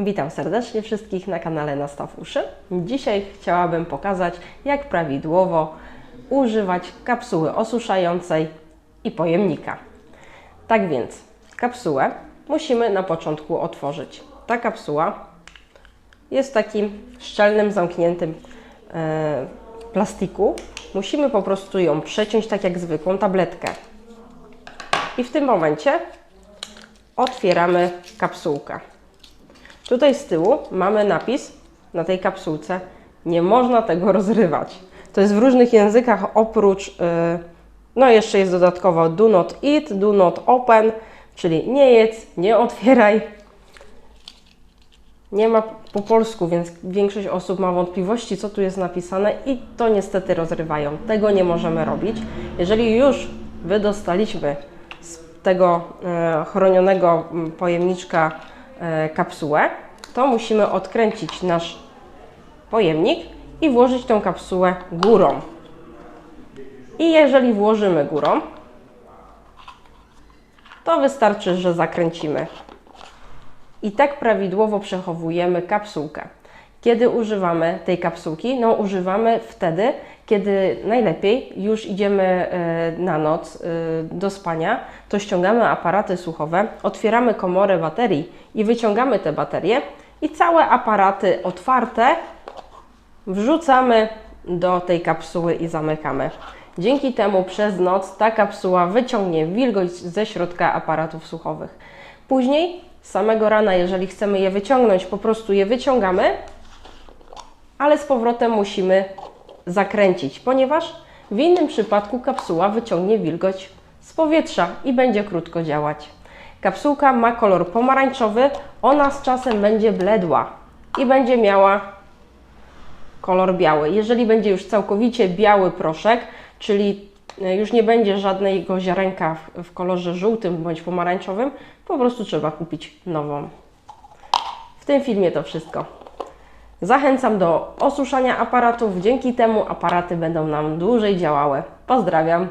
Witam serdecznie wszystkich na kanale Nastaw Uszy. Dzisiaj chciałabym pokazać, jak prawidłowo używać kapsuły osuszającej i pojemnika. Tak więc, kapsułę musimy na początku otworzyć. Ta kapsuła jest takim szczelnym, zamkniętym e, plastiku. Musimy po prostu ją przeciąć tak jak zwykłą tabletkę. I w tym momencie otwieramy kapsułkę. Tutaj z tyłu mamy napis na tej kapsułce. Nie można tego rozrywać. To jest w różnych językach oprócz, yy, no jeszcze jest dodatkowo do not eat, do not open, czyli nie jedz, nie otwieraj. Nie ma po polsku, więc większość osób ma wątpliwości, co tu jest napisane i to niestety rozrywają. Tego nie możemy robić. Jeżeli już wydostaliśmy z tego e, chronionego m, pojemniczka kapsułę, to musimy odkręcić nasz pojemnik i włożyć tą kapsułę górą. I jeżeli włożymy górą, to wystarczy, że zakręcimy. I tak prawidłowo przechowujemy kapsułkę. Kiedy używamy tej kapsułki? No używamy wtedy, kiedy najlepiej już idziemy e, na noc e, do spania, to ściągamy aparaty słuchowe, otwieramy komorę baterii i wyciągamy te baterie i całe aparaty otwarte wrzucamy do tej kapsuły i zamykamy. Dzięki temu przez noc ta kapsuła wyciągnie wilgoć ze środka aparatów słuchowych. Później, samego rana, jeżeli chcemy je wyciągnąć, po prostu je wyciągamy, ale z powrotem musimy zakręcić, ponieważ w innym przypadku kapsuła wyciągnie wilgoć z powietrza i będzie krótko działać. Kapsułka ma kolor pomarańczowy, ona z czasem będzie bledła i będzie miała kolor biały. Jeżeli będzie już całkowicie biały proszek, czyli e, już nie będzie żadnego ziarenka w, w kolorze żółtym bądź pomarańczowym, po prostu trzeba kupić nową. W tym filmie to wszystko. Zachęcam do osuszania aparatów. Dzięki temu aparaty będą nam dłużej działały. Pozdrawiam.